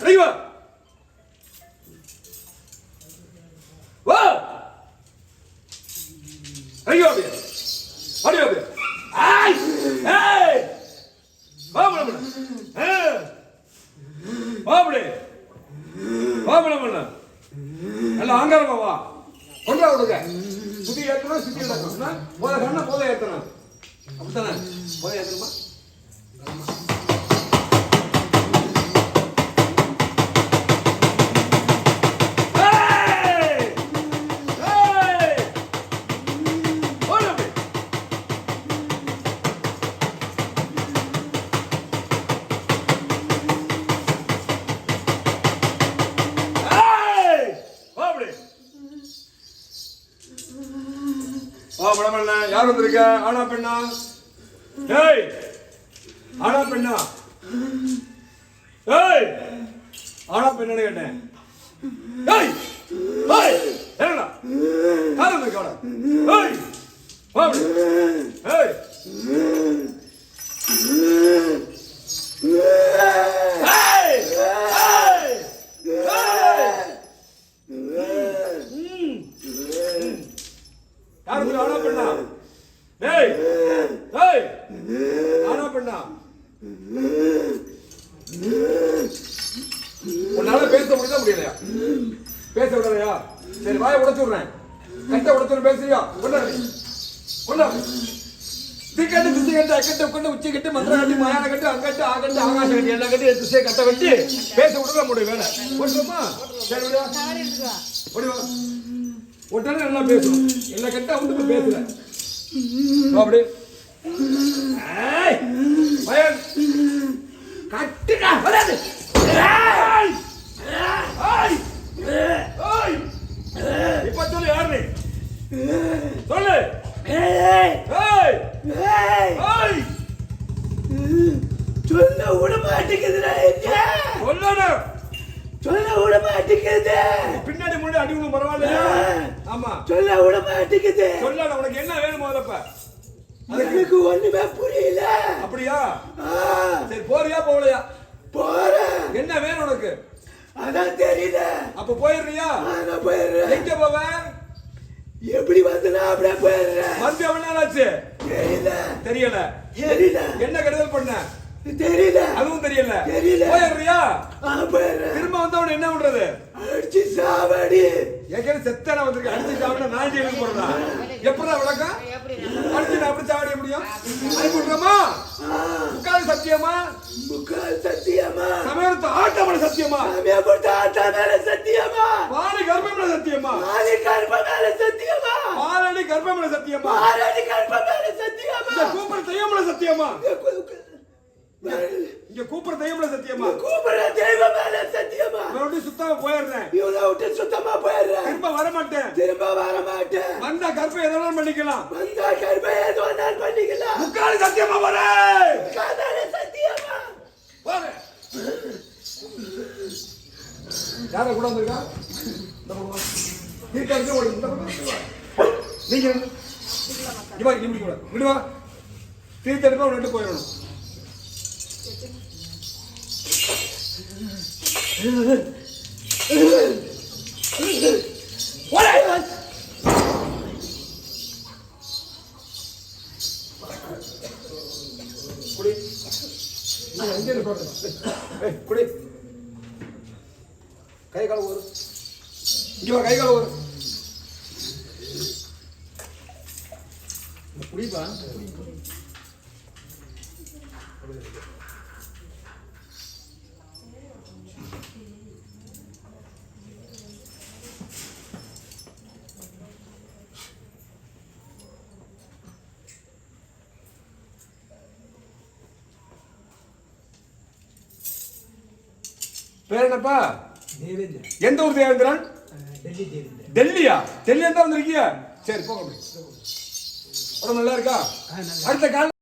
பண்ணு வா வா ரெடி வா அப்படியே அப்படியே அப்படியே ஆய் ஏய் வா பண்ணு பண்ணு வா அப்படியே வா பண்ணு பண்ணு நல்ல ஆங்காரமா வா கொண்டா விடுங்க சுத்தி ஏத்தணும் சுத்தி ஏத்தணும் போத கண்ண போத ஏத்தணும் அப்படித்தானே போத ஏத்தணுமா வா மடமண்ண யார் வந்திருக்க? ஆனா பெண்ணா. ஏய் ஆனா பெண்ணா. ஏய் ஆனா பெண்ணு கேட்டேன். ஏய் ஏய் என்னடா? யார் வந்திருக்க ஏய் வா. யாரு ஆனா பெண்ணா? டேய் டேய் ஆனா பெண்ணா? உன்னால பேச முடியுதா முடியலையா? பேச விடலையா? சரி வாயை உடைச்சு விடுறேன். கட்டை உடைச்சு பேசுறியா? கொண்டாடு கொண்டாடு திக்கட்டு திசை கட்டு அக்கட்டு உட்கட்டு உச்சி கட்டு மந்திர கட்டி மயான கட்டு அங்கட்டு ஆகட்டு ஆகாச கட்டி என்ன கட்டி திசை கட்ட கட்டி பேச விடுற முடியும் வேலை. கொஞ்சமா சரி விடா. முடிவா உடனே நல்லா பேசணும் என்ன கட்ட வந்து வா அப்படி பயன். கட்டுடா வராது. இப்ப சொல்லு யாரு? சொல்லு. சொல்ல விட மாட்டேங்குதுடா என்ன? சொல்லணும். சொல்ல விட மாட்டேங்குது. பின்னாடி முன்னாடி அடி விழும் பரவாயில்லையா? ஆமா. சொல்ல விட மாட்டேங்குது. சொல்லணும் உனக்கு என்ன வேணும் முதல்ல எனக்கு ஒண்ணுமே புரியல. அப்படியா? சரி போறியா போகலையா? போறேன். என்ன வேணும் உனக்கு? அதான் தெரியல அப்ப போயிடுறியா? நான் போயிடுறேன். எங்க போவேன் எப்படி வந்தனா அப்படியே போயிடுறேன்? வந்து எவ்வளவு நாள் ஆச்சு தெரியல. தெரியல. தெரியல. என்ன கெடுதல் பண்ண? தெரியல. அதுவும் தெரியல. தெரியல. போயிடுறியா? திரும்ப வந்தவன என்ன பண்றது? அடிச்சு சாவடி. ஏற்கனவே செத்தான வந்திருக்க அடிச்சு சாப்பிட நான் ஜெயிலுக்கு போறதா எப்படா விளக்கம் அடிச்சு நான் அப்படி சாவடிய முடியும்? அனுப்பி விட்டுறோமா ஆ, முக்கால் சத்தியமா? முக்கால் சத்தியமா. சமயத்து ஆட்டமட சத்தியமா? சாமியா கொடுத்த ஆட்டா மேல சத்தியமா. பாலி கர்ப்பமட சத்தியமா? ஆதி கர்ப்ப மேல சத்தியமா. பாலடி கர்ப்பமட சத்தியமா? ஆரடி கர்ப்ப மேல சத்தியமா. கூப்பிட தெய்வமட சத்தியமா? கூப்பிடுற இங்க கூப்பிட தெய்வமட சத்தியமா? தெய்வ மேல சத்தியமா. மறுபடியும் சுத்தாம போயிடுறேன். இவனை விட்டு சுத்தமா போயிடுறேன். திரும்ப வர மாட்டேன் திரும்ப வர மாட்டேன் வந்தா எதனாலும் பண்ணிக்கலாம். வந்தா ஏது வந்தால் பண்ணிக்கலாம். முக்கால் சத்தியமா வரேன் காதால சத்தியமா. போறேன் யார கூட வந்திருக்கா? இந்த பக்கம் வா. இருக்க இருக்க ஓடு இந்த. நீங்க இங்க வா இங்க இப்படி கூட இப்படி வா. திருத்தி எடுப்பா ரெண்டு போயிடணும். குடி நீ அங்கே இரு போட்டு. ஏய், குடி கை கால ஒரு இங்க வா கை கால ஒரு குடிப்பா பேர் என்னப்பா? எந்த ஊர் தேவேந்திரன்? டெல்லி தேவேந்திர டெல்லியா? டெல்லியா தான் வந்திருக்கியா சரி உடம்பு நல்லா இருக்கா? அடுத்த கால